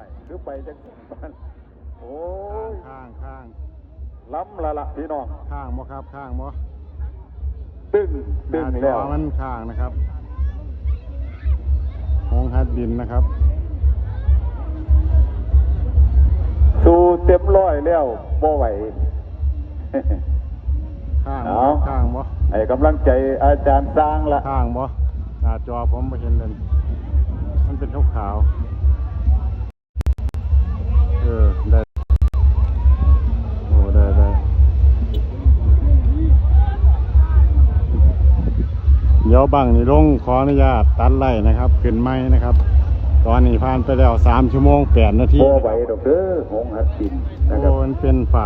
วยหรือไปจังโอ้ยข้างข้างล้ำละละพี่น้องข้างมอครับข้างมอตึ้งตึ้งแล้วมันข้างนะครับหงฮัดดินนะครับ สู่เต็มร้อยแล้วบ่ไหวข้างบ่ข้างบ่ไอ้กำลังใจอาจารย์สร้างละข้างบ่หน้าจอผมไปเห็นเลยมันเป็นขาวขาว เดี๋ยวบังนี่ลงขออนุญาตตัดไล่นะครับ ขึ้นไม้นะครับ ตอนนี้ผ่านไปแล้วสามชั่วโมงแปดนาทีบ่ไหวดอกเด้อหงหัดดินนะคโอ้รับมันเป็นฝา